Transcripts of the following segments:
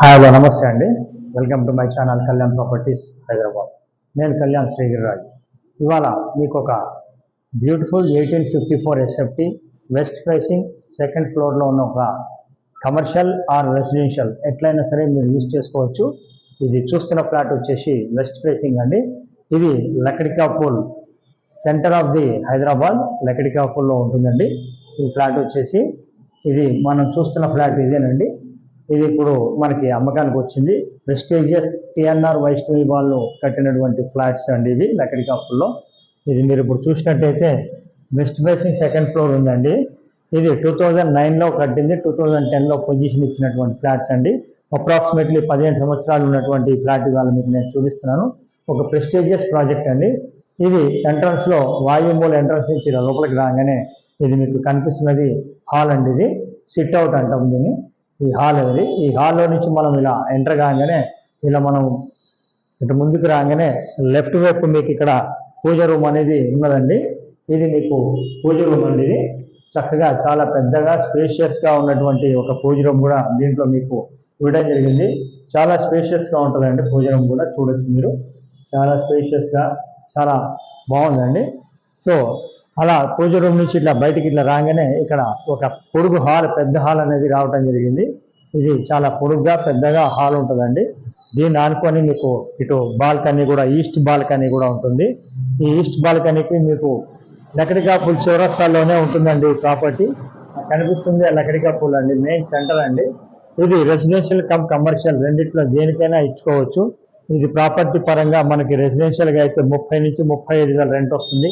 Hi hello నమస్తే అండి. Welcome to my channel Kalyan properties Hyderabad. నేను కళ్యాణ్ శ్రీగిరిరాజ్. ఇవాళ మీకు ఒక beautiful eighteen fifty four SFT west facing second ఫ్లోర్లో ఉన్న ఒక కమర్షియల్ ఆర్ రెసిడెన్షియల్ ఎట్లయినా సరే మీరు యూజ్ చేసుకోవచ్చు. ఇది చూస్తున్న ఫ్లాట్ వచ్చేసి వెస్ట్ ఫేసింగ్ అండి. ఇది Lakdikapul centre of the Hyderabad లకడికాపూల్లో ఉంటుందండి. ఈ ఫ్లాట్ వచ్చేసి ఇది మనం చూస్తున్న ఫ్లాట్ ఇదేనండి. ఇది ఇప్పుడు మనకి అమ్మకానికి వచ్చింది. ప్రెస్టీజియస్ టిఎన్ఆర్ వైష్ణవి వాళ్ళు కట్టినటువంటి ఫ్లాట్స్ అండి ఇవి లకడికాపుల్లో ఇది మీరు ఇప్పుడు చూసినట్టయితే వెస్ట్ ఫేసింగ్ సెకండ్ ఫ్లోర్ ఉందండి. ఇది టూ థౌజండ్ నైన్లో కట్టింది టూ థౌజండ్ టెన్లో పొజిషన్ ఇచ్చినటువంటి ఫ్లాట్స్ అండి. అప్రాక్సిమేట్లీ పదిహేను సంవత్సరాలు ఉన్నటువంటి ఫ్లాట్ ఇవాళ మీకు నేను చూపిస్తున్నాను. ఒక ప్రెస్టీజియస్ ప్రాజెక్ట్ అండి. ఇది ఎంట్రన్స్లో వాయుమూల ఎంట్రన్స్ నుంచి లోపలికి రాగానే ఇది మీకు కనిపిస్తున్నది హాల్ అండి ఇది. సిట్ అవుట్ అంటాం దీన్ని. ఈ హాల్ ఇది ఈ హాల్లో నుంచి మనం ఇలా ఎంటర్ కాగానే ఇలా మనం ఇటు ముందుకు రాగానే లెఫ్ట్ వైపు మీకు ఇక్కడ పూజ రూమ్ అనేది ఉన్నదండి. ఇది మీకు పూజ రూమ్ అండి ఇది. చక్కగా చాలా పెద్దగా స్పేషియస్గా ఉన్నటువంటి ఒక పూజ రూమ్ కూడా దీంట్లో మీకు ఇవ్వడం జరిగింది. చాలా స్పేషియస్గా ఉంటుందండి పూజ రూమ్ కూడా చూడొచ్చు మీరు. చాలా స్పేషియస్గా చాలా బాగుందండి. సో అలా పూజ రూమ్ నుంచి ఇట్లా బయటికి ఇట్లా రాగానే ఇక్కడ ఒక పొడుగు హాల్ పెద్ద హాల్ అనేది రావటం జరిగింది. ఇది చాలా పొడుగ్గా పెద్దగా హాల్ ఉంటుందండి. దీన్ని ఆనుకొని మీకు ఇటు బాల్కనీ కూడా ఈస్ట్ బాల్కనీ కూడా ఉంటుంది. ఈ ఈస్ట్ బాల్కనీకి మీకు లకడికాపుల్ చౌరస్తాలోనే ఉంటుందండి ప్రాపర్టీ. కనిపిస్తుంది లకడికాపుల్ అండి మెయిన్ సెంటర్ అండి. ఇది రెసిడెన్షియల్ కమ్ కమర్షియల్ రెండిట్లో దేనికైనా ఇచ్చుకోవచ్చు. ఇది ప్రాపర్టీ పరంగా మనకి రెసిడెన్షియల్గా అయితే ముప్పై నుంచి ముప్పై ఐదు వేల రెంట్ వస్తుంది.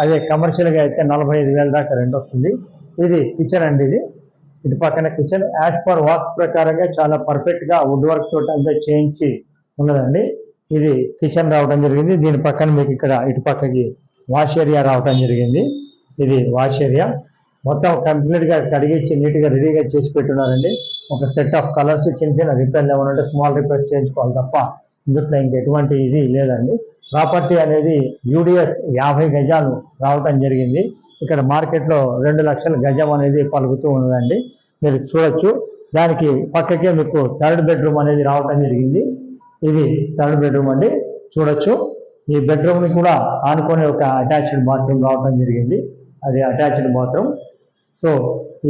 అదే కమర్షియల్గా అయితే నలభై ఐదు వేల దాకా రెంట్ వస్తుంది ఇది కిచెన్ అండి ఇది. ఇటు పక్కన కిచెన్ యాజ్ పర్ వాస్తు ప్రకారంగా చాలా పర్ఫెక్ట్గా వుడ్ వర్క్ తోటి అంతా చేయించి ఉన్నదండి. ఇది కిచెన్ రావడం జరిగింది. దీని పక్కన మీకు ఇక్కడ ఇటు పక్కకి వాష్ ఏరియా రావడం జరిగింది. ఇది వాష్ ఏరియా మొత్తం కంప్లీట్గా కడిగించి నీట్గా రెడీగా చేసి పెట్టున్నారండి. ఒక సెట్ ఆఫ్ కలర్స్ చిన్న చిన్న రిపేర్లు ఏమైనా ఉంటే స్మాల్ రిపేర్స్ చేయించుకోవాలి తప్ప. ఇందులో ఇంకెటువంటి ఇది లేదండి. ప్రాపర్టీ అనేది యూడిఎస్ యాభై గజాలు రావటం జరిగింది. ఇక్కడ మార్కెట్లో రెండు లక్షల గజం అనేది పలుకుతూ ఉన్నదండి. మీరు చూడొచ్చు. దానికి పక్కకే మీకు థర్డ్ బెడ్రూమ్ అనేది రావటం జరిగింది. ఇది థర్డ్ బెడ్రూమ్ అండి. చూడొచ్చు. ఈ బెడ్రూమ్ని కూడా ఆనుకొని ఒక అటాచ్డ్ బాత్రూమ్ రావటం జరిగింది. అది అటాచ్డ్ బాత్రూమ్. సో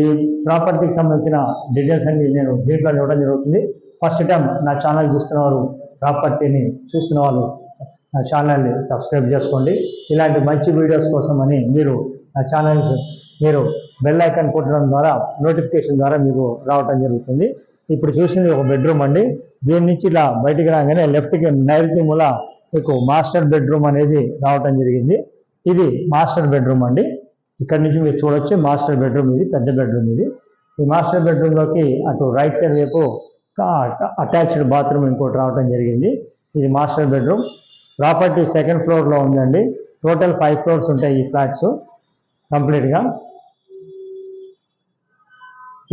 ఈ ప్రాపర్టీకి సంబంధించిన డీటెయిల్స్ అన్ని నేను దీంట్లో ఇవ్వడం జరుగుతుంది. ఫస్ట్ టైం నా ఛానల్ చూస్తున్న వారు ప్రాపర్టీని చూస్తున్న వాళ్ళు నా ఛానల్ని సబ్స్క్రైబ్ చేసుకోండి. ఇలాంటి మంచి వీడియోస్ కోసం అని మీరు నా ఛానల్ మీరు బెల్ ఐకాన్ కొట్టడం ద్వారా నోటిఫికేషన్ ద్వారా మీకు రావటం జరుగుతుంది. ఇప్పుడు చూసింది ఒక బెడ్రూమ్ అండి. దీని నుంచి ఇలా బయటికి రాగానే లెఫ్ట్కి నైరుతి మూల మీకు మాస్టర్ బెడ్రూమ్ అనేది రావటం జరిగింది. ఇది మాస్టర్ బెడ్రూమ్ అండి. ఇక్కడ నుంచి మీరు చూడొచ్చు మాస్టర్ బెడ్రూమ్ ఇది పెద్ద బెడ్రూమ్ ఇది. ఈ మాస్టర్ బెడ్రూమ్లోకి అటు రైట్ సైడ్ వైపు అటాచ్డ్ బాత్రూమ్ ఇంకోటి రావటం జరిగింది. ఇది మాస్టర్ బెడ్రూమ్. ప్రాపర్టీ సెకండ్ ఫ్లోర్లో ఉందండి. టోటల్ ఫైవ్ ఫ్లోర్స్ ఉంటాయి ఈ ఫ్లాట్స్ కంప్లీట్గా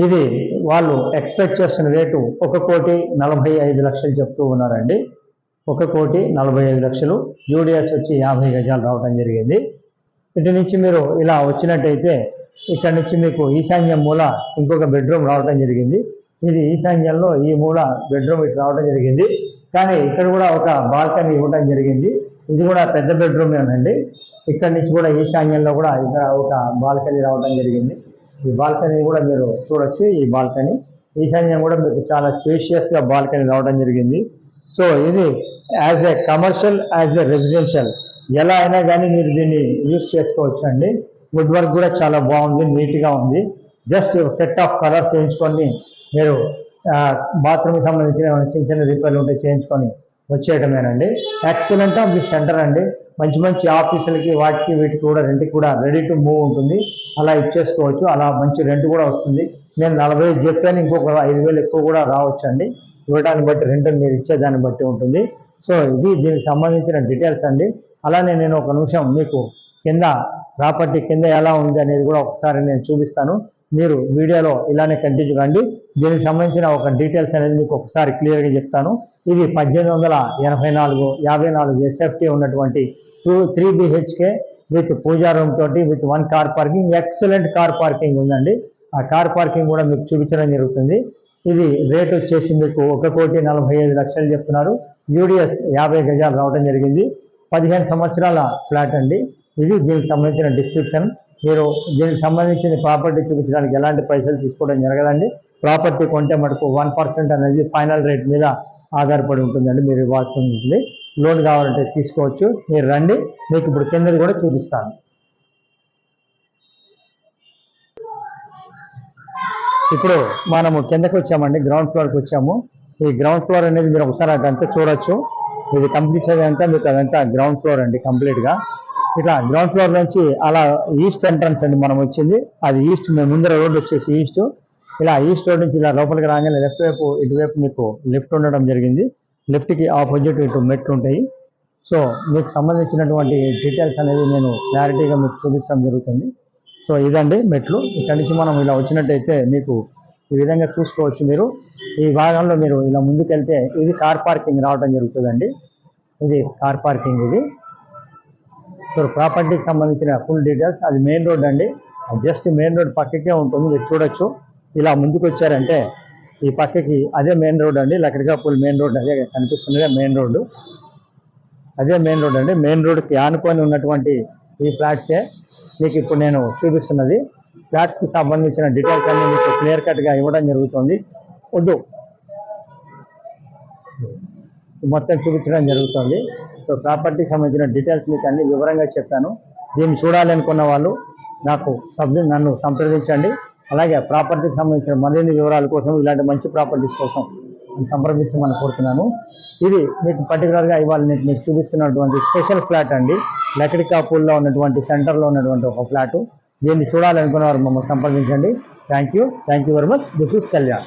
ఇది వాళ్ళు ఎక్స్పెక్ట్ చేస్తున్న రేటు ఒక కోటి నలభై ఐదు లక్షలు చెప్తూ ఉన్నారండి. ఒక కోటి నలభై ఐదు లక్షలు. యూడిఎస్ వచ్చి యాభై గజాలు రావడం జరిగింది. ఇటు నుంచి మీరు ఇలా వచ్చినట్టయితే ఇక్కడ నుంచి మీకు ఈశాన్యం మూల ఇంకొక బెడ్రూమ్ రావడం జరిగింది. ఇది ఈశాన్యంలో ఈ మూల బెడ్రూమ్ ఇటు రావడం జరిగింది. కానీ ఇక్కడ కూడా ఒక బాల్కనీ ఇవ్వడం జరిగింది. ఇది కూడా పెద్ద బెడ్రూమేనండి ఇక్కడ నుంచి కూడా ఈశాన్యంలో కూడా ఇక్కడ ఒక బాల్కనీ రావడం జరిగింది. ఈ బాల్కనీ కూడా మీరు చూడొచ్చు ఈ బాల్కనీ. ఈశాన్యం కూడా మీకు చాలా స్పేషియస్గా బాల్కనీ రావడం జరిగింది. సో ఇది as a commercial as a residential ఎలా అయినా కానీ మీరు దీన్ని యూస్ చేసుకోవచ్చు అండి వుడ్ వర్క్ కూడా చాలా బాగుంది నీట్గా ఉంది. జస్ట్ సెట్ ఆఫ్ కలర్స్ చేయించుకొని మీరు బాత్రూమ్కి సంబంధించిన ఏమైనా చిన్న చిన్న రిపేర్లు ఉంటే చేయించుకొని వచ్చేయటమేనండి. ఎక్సలెంట్ ఆఫ్ ది సెంటర్ అండి. మంచి మంచి ఆఫీసులకి వాటికి వీటికి కూడా రెంట్కి కూడా రెడీ టు మూవ్ ఉంటుంది. అలా ఇచ్చేసుకోవచ్చు. అలా మంచి రెంట్ కూడా వస్తుంది. నేను నలభై ఐదు చెప్పాను. ఇంకొక ఐదు వేలు ఎక్కువ కూడా రావచ్చు అండి ఇవ్వడాన్ని బట్టి రెంట్ మీరు ఇచ్చేదాన్ని బట్టి ఉంటుంది. సో ఇది దీనికి సంబంధించిన డీటెయిల్స్ అండి. అలానే నేను ఒక నిమిషం మీకు కింద ప్రాపర్టీ కింద ఎలా ఉంది అనేది కూడా ఒకసారి నేను చూపిస్తాను. మీరు వీడియోలో ఇలానే కంటిన్యూ కండి దీనికి సంబంధించిన ఒక డీటెయిల్స్ అనేది మీకు ఒకసారి క్లియర్గా చెప్తాను. ఇది పద్దెనిమిది వందల ఎనభై నాలుగు యాభై నాలుగు ఎస్ఎఫ్టీ ఉన్నటువంటి two three BHK with pooja room తోటి with one car parking excellent car parking ఉందండి. ఆ కార్ పార్కింగ్ కూడా మీకు చూపించడం జరుగుతుంది. ఇది రేట్ వచ్చేసి మీకు ఒక కోటి నలభై ఐదు లక్షలు చెప్తున్నారు. యూడిఎస్ యాభై గజాలు రావడం జరిగింది. పదిహేను సంవత్సరాల ఫ్లాట్ అండి. ఇది దీనికి సంబంధించిన డిస్క్రిప్షన్ మీరు దీనికి సంబంధించిన ప్రాపర్టీ చూపించడానికి ఎలాంటి పైసలు తీసుకోవడం జరగదండి. ప్రాపర్టీ కొంటే మటుకు వన్ పర్సెంట్ అనేది ఫైనల్ రేట్ మీద ఆధారపడి ఉంటుందండి. మీరు ఇవ్వాల్సి ఉంటుంది. లోన్ కావాలంటే తీసుకోవచ్చు. మీరు రండి. మీకు ఇప్పుడు కిందది కూడా చూపిస్తాను. ఇప్పుడు మనము కిందకి వచ్చామండి. గ్రౌండ్ ఫ్లోర్కి వచ్చాము. ఈ గ్రౌండ్ ఫ్లోర్ అనేది మీరు ఒకసారి అదంతా చూడొచ్చు. ఇది కంప్లీట్ అదంతా మీకు అదంతా గ్రౌండ్ ఫ్లోర్ అండి కంప్లీట్గా ఇట్లా గ్రౌండ్ ఫ్లోర్ నుంచి అలా ఈస్ట్ ఎంట్రన్స్ అండి మనం వచ్చింది. అది ఈస్ట్ మేము ముందర రోడ్ వచ్చేసి ఈస్ట్ ఇలా ఈస్ట్ రోడ్ నుంచి ఇలా లోపలికి రాగానే లెఫ్ట్ వైపు ఇటువైపు మీకు లెఫ్ట్ ఉండడం జరిగింది. లెఫ్ట్కి ఆపోజిట్ ఇటు మెట్లు ఉంటాయి. సో మీకు సంబంధించినటువంటి డీటెయిల్స్ అనేది నేను క్లారిటీగా మీకు చూపించడం జరుగుతుంది. సో ఇదండి మెట్లు. ఇక్కడి నుంచి మనం ఇలా వచ్చినట్టయితే మీకు ఈ విధంగా చూసుకోవచ్చు మీరు. ఈ భాగంలో మీరు ఇలా ముందుకెళ్తే ఇది కార్ పార్కింగ్ రావడం జరుగుతుందండి. ఇది కార్ పార్కింగ్ ఇది. సో ప్రాపర్టీకి సంబంధించిన ఫుల్ డీటెయిల్స్ అది మెయిన్ రోడ్ అండి. జస్ట్ మెయిన్ రోడ్ పక్కకే ఉంటుంది. మీరు చూడొచ్చు. ఇలా ముందుకు వచ్చారంటే ఈ పక్కకి అదే మెయిన్ రోడ్ అండి. లక్కడికాపూల్ మెయిన్ రోడ్ అదే కనిపిస్తున్నదే మెయిన్ రోడ్డు అదే మెయిన్ రోడ్ అండి. మెయిన్ రోడ్కి ఆనుకొని ఉన్నటువంటి ఈ ఫ్లాట్సే మీకు ఇప్పుడు నేను చూపిస్తున్నది. ఫ్లాట్స్కి సంబంధించిన డీటెయిల్స్ అన్ని మీకు క్లియర్ కట్గా ఇవ్వడం జరుగుతుంది. వద్దు. మొత్తం చూపించడం జరుగుతుంది. సో ప్రాపర్టీకి సంబంధించిన డీటెయిల్స్ మీకు అన్ని వివరంగా చెప్పాను. దీన్ని చూడాలనుకున్న వాళ్ళు నాకు సభ్యులు నన్ను సంప్రదించండి. అలాగే ప్రాపర్టీకి సంబంధించిన మరిన్ని వివరాల కోసం ఇలాంటి మంచి ప్రాపర్టీస్ కోసం సంప్రదించమని కోరుతున్నాను. ఇది మీకు పర్టికులర్గా ఇవాళ నేను మీకు చూపిస్తున్నటువంటి స్పెషల్ ఫ్లాట్ అండి. లకడికాపూల్లో ఉన్నటువంటి సెంటర్లో ఉన్నటువంటి ఒక ఫ్లాట్ దీన్ని చూడాలనుకున్న వారు మమ్మల్ని సంప్రదించండి. Thank you thank you very much this is Kalyan